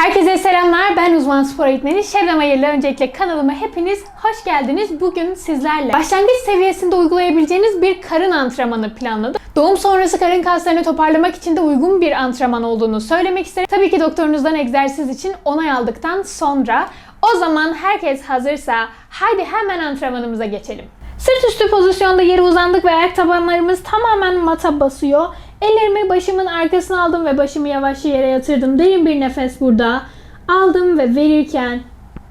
Herkese selamlar. Ben uzman spor eğitmeni Şebnem Hayırlı. Öncelikle kanalıma hepiniz hoş geldiniz. Bugün sizlerle başlangıç seviyesinde uygulayabileceğiniz bir karın antrenmanı planladım. Doğum sonrası karın kaslarını toparlamak için de uygun bir antrenman olduğunu söylemek isterim. Tabii ki doktorunuzdan egzersiz için onay aldıktan sonra o zaman herkes hazırsa haydi hemen antrenmanımıza geçelim. Sırt üstü pozisyonda yere uzandık ve ayak tabanlarımız tamamen mata basıyor. Ellerimi başımın arkasına aldım ve başımı yavaşça yere yatırdım. Derin bir nefes burada. Aldım ve verirken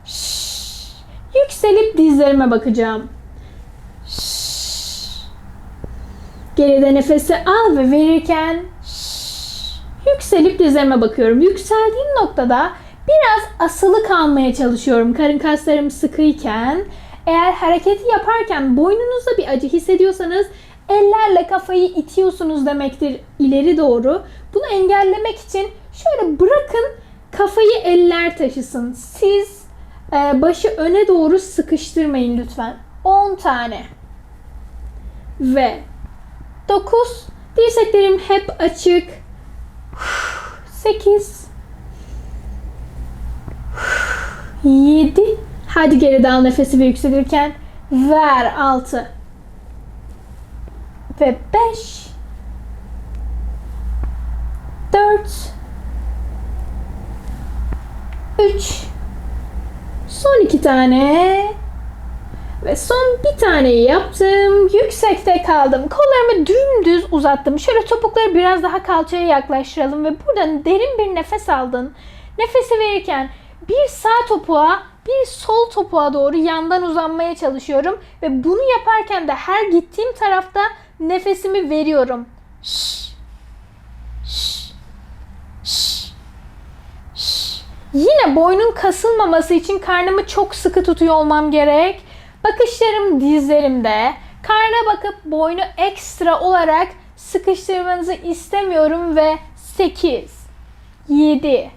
şşş, yükselip dizlerime bakacağım. Geride nefesi al ve verirken şşş, yükselip dizlerime bakıyorum. Yükseldiğim noktada biraz asılı kalmaya çalışıyorum. Karın kaslarım sıkıyken eğer hareketi yaparken boynunuzda bir acı hissediyorsanız ellerle kafayı itiyorsunuz demektir ileri doğru. Bunu engellemek için şöyle bırakın kafayı eller taşısın. Siz e, başı öne doğru sıkıştırmayın lütfen. 10 tane. Ve 9 dirseklerim hep açık. 8 7 Hadi geri al nefesi ve yükselirken ver 6 ve 5 4 3 son iki tane ve son bir taneyi yaptım. Yüksekte kaldım. Kollarımı dümdüz uzattım. Şöyle topukları biraz daha kalçaya yaklaştıralım ve buradan derin bir nefes aldın. Nefesi verirken bir sağ topuğa bir sol topuğa doğru yandan uzanmaya çalışıyorum ve bunu yaparken de her gittiğim tarafta nefesimi veriyorum. Şş. Yine boynun kasılmaması için karnımı çok sıkı tutuyor olmam gerek. Bakışlarım dizlerimde. Karna bakıp boynu ekstra olarak sıkıştırmanızı istemiyorum ve 8 7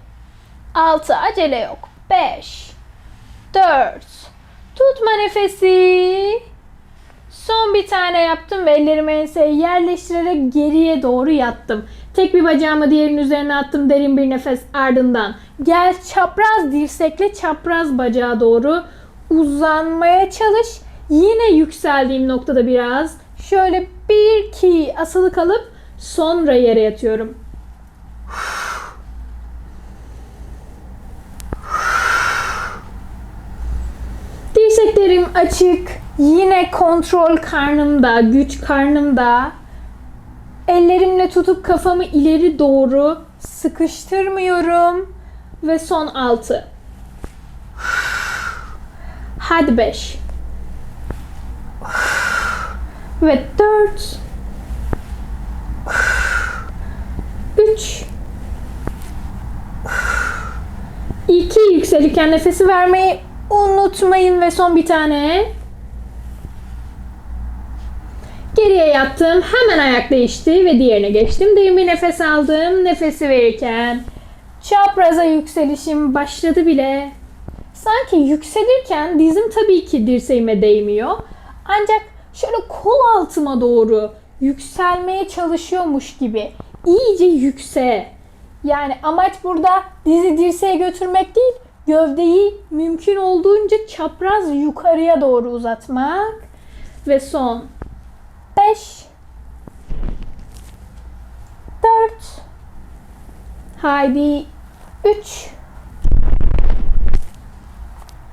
6 acele yok. 5 4 Tutma nefesi. Son bir tane yaptım ve ellerimi enseye yerleştirerek geriye doğru yattım. Tek bir bacağımı diğerinin üzerine attım derin bir nefes ardından. Gel çapraz dirsekle çapraz bacağa doğru uzanmaya çalış. Yine yükseldiğim noktada biraz şöyle bir iki asılı kalıp sonra yere yatıyorum. Dirseklerim açık. Yine kontrol karnımda, güç karnımda. Ellerimle tutup kafamı ileri doğru sıkıştırmıyorum. Ve son altı. Hadi beş. Ve dört. Üç. İki yükselirken nefesi vermeyi unutmayın ve son bir tane. Geriye yattım. Hemen ayak değişti ve diğerine geçtim. Derin bir nefes aldım. Nefesi verirken çapraza yükselişim başladı bile. Sanki yükselirken dizim tabii ki dirseğime değmiyor. Ancak şöyle kol altıma doğru yükselmeye çalışıyormuş gibi. İyice yükse. Yani amaç burada dizi dirseğe götürmek değil, gövdeyi mümkün olduğunca çapraz yukarıya doğru uzatmak. Ve son 5 4 Haydi 3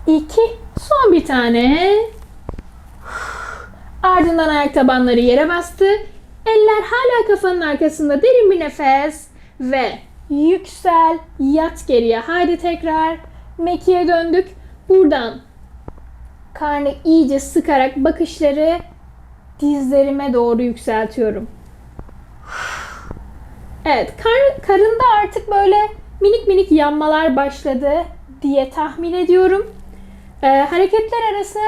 2 Son bir tane. Ardından ayak tabanları yere bastı. Eller hala kafanın arkasında. Derin bir nefes ve yüksel, yat geriye. Haydi tekrar. Mekiğe döndük. Buradan karnı iyice sıkarak bakışları dizlerime doğru yükseltiyorum. Evet, kar, karında artık böyle minik minik yanmalar başladı diye tahmin ediyorum. Ee, hareketler arası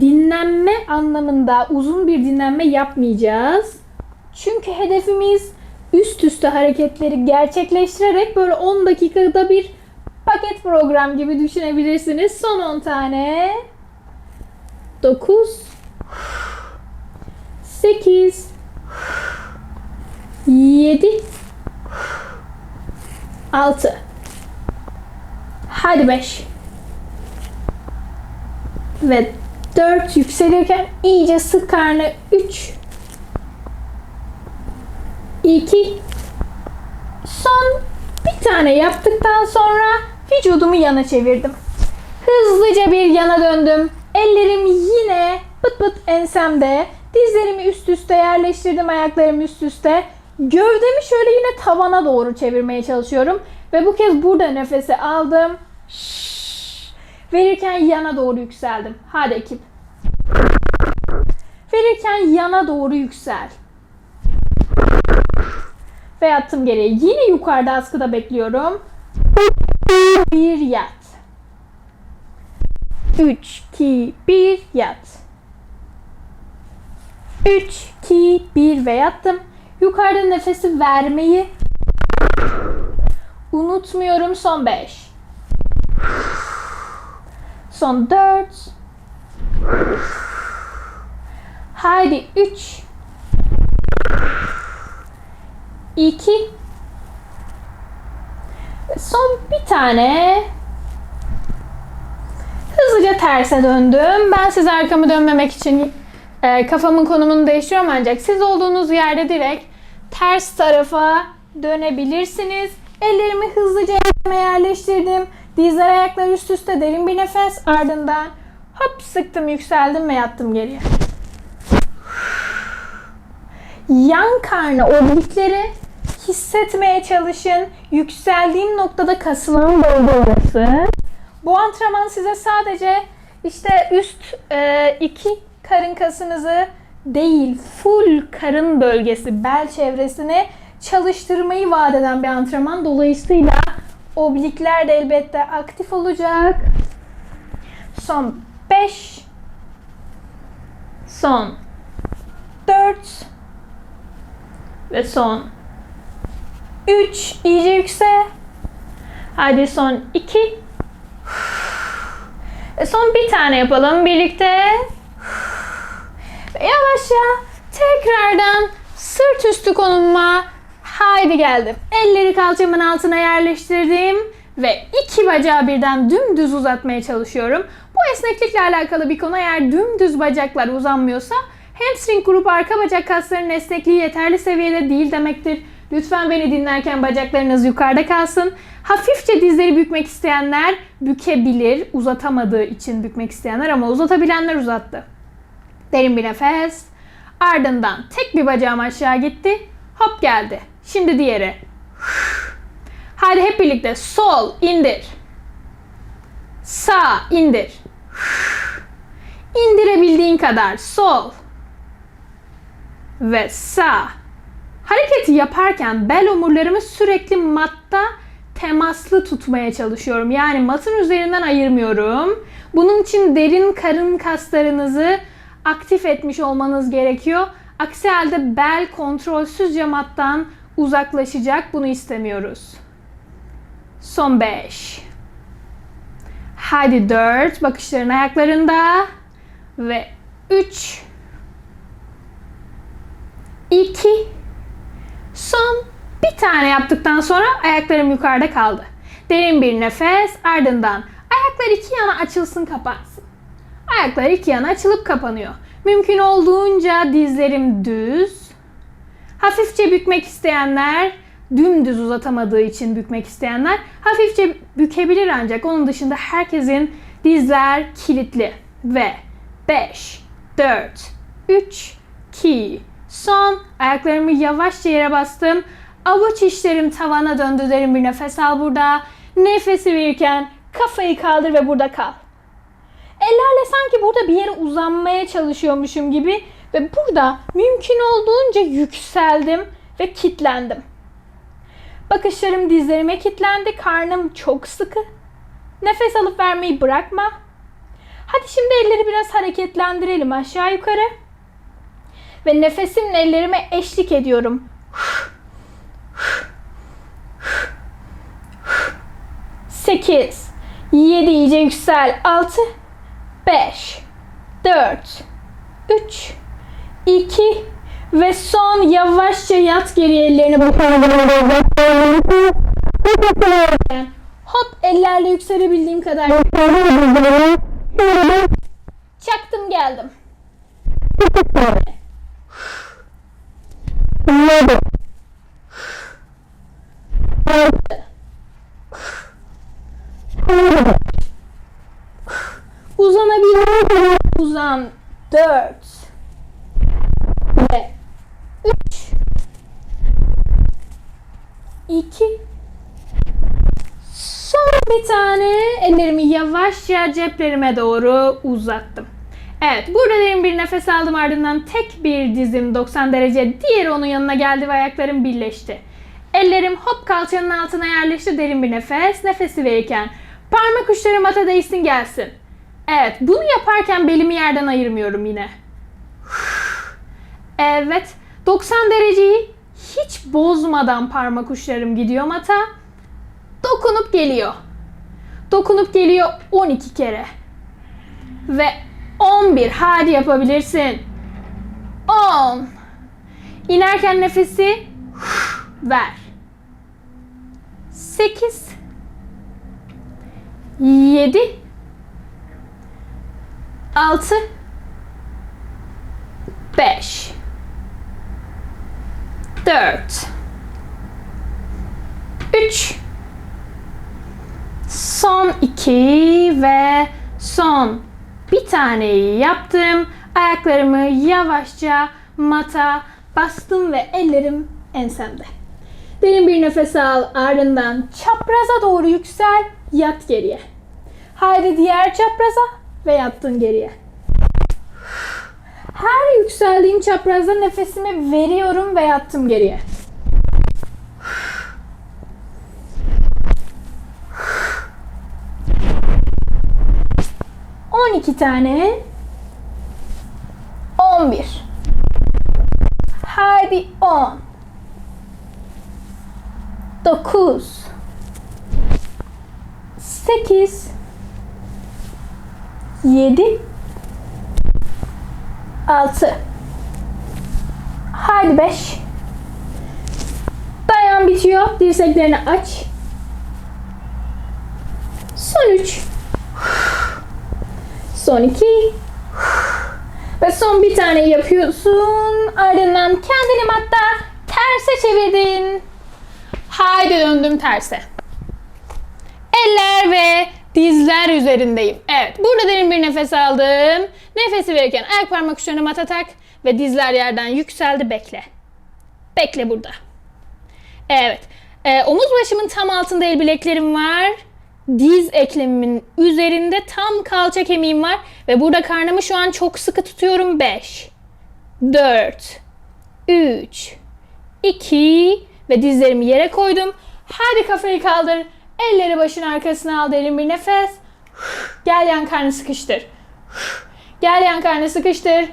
dinlenme anlamında uzun bir dinlenme yapmayacağız. Çünkü hedefimiz üst üste hareketleri gerçekleştirerek böyle 10 dakikada bir paket program gibi düşünebilirsiniz. Son 10 tane. 9 8 7 6 Hadi 5. Ve 4 yükselirken iyice sık karnı. 3 2 Son bir tane yaptıktan sonra vücudumu yana çevirdim. Hızlıca bir yana döndüm. Ellerim yine pıt pıt ensemde. Dizlerimi üst üste yerleştirdim, ayaklarımı üst üste. Gövdemi şöyle yine tavana doğru çevirmeye çalışıyorum. Ve bu kez burada nefesi aldım. Şşş. Verirken yana doğru yükseldim. Hadi ekip. Verirken yana doğru yüksel. Ve yattım geriye. Yine yukarıda askıda bekliyorum. Bir yat. 3, 2, 1 yat. 3, 2, 1 ve yattım. Yukarıda nefesi vermeyi unutmuyorum. Son 5. Son 4. Haydi 3. 2. Son bir tane. Hızlıca terse döndüm. Ben size arkamı dönmemek için e, kafamın konumunu değiştiriyorum ancak siz olduğunuz yerde direkt ters tarafa dönebilirsiniz. Ellerimi hızlıca elime yerleştirdim. Dizler ayaklar üst üste derin bir nefes ardından hop sıktım yükseldim ve yattım geriye. Yan karnı oblikleri hissetmeye çalışın. Yükseldiğim noktada kasılan bölge orası. Bu antrenman size sadece işte üst e, iki karın kasınızı değil, full karın bölgesi, bel çevresini çalıştırmayı vaat eden bir antrenman. Dolayısıyla oblikler de elbette aktif olacak. Son 5 Son 4 ve son 3 iyice yüksel. Hadi son 2 e, Son bir tane yapalım birlikte. Yavaşça tekrardan sırt üstü konumuma haydi geldim. Elleri kalçamın altına yerleştirdim ve iki bacağı birden dümdüz uzatmaya çalışıyorum. Bu esneklikle alakalı bir konu eğer dümdüz bacaklar uzanmıyorsa hamstring grup arka bacak kaslarının esnekliği yeterli seviyede değil demektir. Lütfen beni dinlerken bacaklarınız yukarıda kalsın. Hafifçe dizleri bükmek isteyenler bükebilir. Uzatamadığı için bükmek isteyenler ama uzatabilenler uzattı. Derin bir nefes. Ardından tek bir bacağım aşağı gitti. Hop geldi. Şimdi diğeri. Hadi hep birlikte sol indir. Sağ indir. İndirebildiğin kadar sol ve sağ. Hareketi yaparken bel omurlarımı sürekli matta temaslı tutmaya çalışıyorum. Yani matın üzerinden ayırmıyorum. Bunun için derin karın kaslarınızı aktif etmiş olmanız gerekiyor. Aksi halde bel kontrolsüzce mattan uzaklaşacak. Bunu istemiyoruz. Son 5. Hadi 4. Bakışların ayaklarında. Ve 3. 2. Son bir tane yaptıktan sonra ayaklarım yukarıda kaldı. Derin bir nefes ardından ayaklar iki yana açılsın kapansın. Ayaklar iki yana açılıp kapanıyor. Mümkün olduğunca dizlerim düz. Hafifçe bükmek isteyenler, dümdüz uzatamadığı için bükmek isteyenler hafifçe bükebilir ancak onun dışında herkesin dizler kilitli. Ve 5, 4, 3, 2, son ayaklarımı yavaşça yere bastım. Avuç içlerim tavana döndü derin bir nefes al burada. Nefesi verirken kafayı kaldır ve burada kal. Ellerle sanki burada bir yere uzanmaya çalışıyormuşum gibi ve burada mümkün olduğunca yükseldim ve kitlendim. Bakışlarım dizlerime kitlendi, karnım çok sıkı. Nefes alıp vermeyi bırakma. Hadi şimdi elleri biraz hareketlendirelim aşağı yukarı. Ve nefesimle ellerime eşlik ediyorum. 8 7 iyice yüksel 6 5 4 3 2 ve son yavaşça yat geri ellerini Hop Ellerle yükselebildiğim kadar. Çaktım geldim. Uzanabilir. Uzan. Dört. Ve üç. İki. Son bir tane ellerimi yavaşça ceplerime doğru uzattım. Evet, burada derin bir nefes aldım ardından tek bir dizim 90 derece, diğeri onun yanına geldi ve ayaklarım birleşti. Ellerim hop kalçanın altına yerleşti derin bir nefes, nefesi verirken parmak uçlarım ata değsin gelsin. Evet, bunu yaparken belimi yerden ayırmıyorum yine. Evet, 90 dereceyi hiç bozmadan parmak uçlarım gidiyor mata. Dokunup geliyor. Dokunup geliyor 12 kere. Ve 11. Hadi yapabilirsin. 10. İnerken nefesi ver. 8. 7. 6. 5. 4. 3. Son iki ve son bir taneyi yaptım. Ayaklarımı yavaşça mata bastım ve ellerim ensemde. Derin bir nefes al ardından çapraza doğru yüksel yat geriye. Haydi diğer çapraza ve yattın geriye. Her yükseldiğim çaprazda nefesimi veriyorum ve yattım geriye. 12 tane. 11. Hadi 10. 9. 8. 7. 6. Haydi 5. Dayan bitiyor. Dirseklerini aç. Son 3. Son iki. Ve son bir tane yapıyorsun. Ardından kendini matta terse çevirdin. Haydi döndüm terse. Eller ve dizler üzerindeyim. Evet, burada derin bir nefes aldım. Nefesi verirken ayak parmak uçlarına mata tak ve dizler yerden yükseldi. Bekle. Bekle burada. Evet. Ee, omuz başımın tam altında el bileklerim var diz eklemimin üzerinde tam kalça kemiğim var ve burada karnımı şu an çok sıkı tutuyorum. 5 4 3 2 ve dizlerimi yere koydum. Hadi kafayı kaldır. Elleri başın arkasına al derin bir nefes. Gel yan karnı sıkıştır. Gel yan karnı sıkıştır.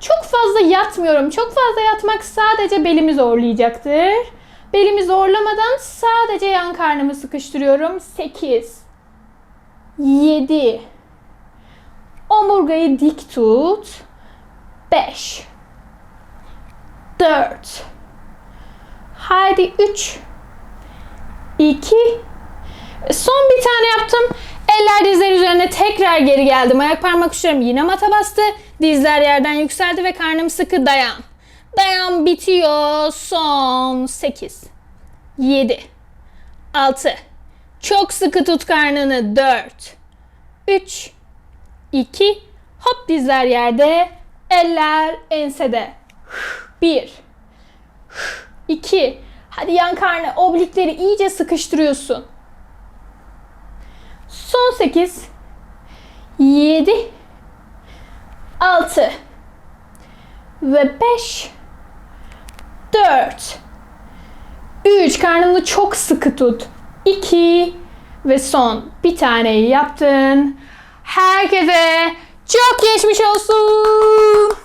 Çok fazla yatmıyorum. Çok fazla yatmak sadece belimi zorlayacaktır. Belimi zorlamadan sadece yan karnımı sıkıştırıyorum. 8 7 Omurgayı dik tut. 5 4 Haydi 3 2 Son bir tane yaptım. Eller dizler üzerine tekrar geri geldim. Ayak parmak uçlarım yine mata bastı. Dizler yerden yükseldi ve karnım sıkı dayan. Dayan bitiyor. Son 8 7 6 Çok sıkı tut karnını. 4 3 2 Hop dizler yerde. Eller ensede. 1 2 Hadi yan karnı. Oblikleri iyice sıkıştırıyorsun. Son 8 7 6 ve 5 4 3 karnını çok sıkı tut. 2 ve son bir taneyi yaptın. Herkese çok geçmiş olsun.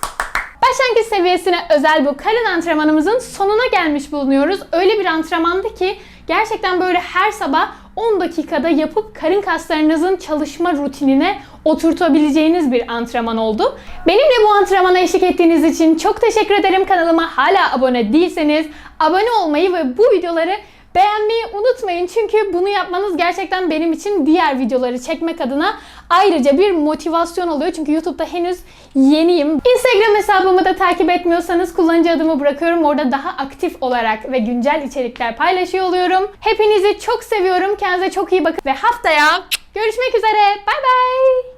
Başlangıç seviyesine özel bu karın antrenmanımızın sonuna gelmiş bulunuyoruz. Öyle bir antrenmandı ki gerçekten böyle her sabah 10 dakikada yapıp karın kaslarınızın çalışma rutinine oturtabileceğiniz bir antrenman oldu. Benimle bu antrenmana eşlik ettiğiniz için çok teşekkür ederim. Kanalıma hala abone değilseniz abone olmayı ve bu videoları Beğenmeyi unutmayın çünkü bunu yapmanız gerçekten benim için diğer videoları çekmek adına ayrıca bir motivasyon oluyor. Çünkü YouTube'da henüz yeniyim. Instagram hesabımı da takip etmiyorsanız kullanıcı adımı bırakıyorum. Orada daha aktif olarak ve güncel içerikler paylaşıyor oluyorum. Hepinizi çok seviyorum. Kendinize çok iyi bakın ve haftaya görüşmek üzere. Bay bay.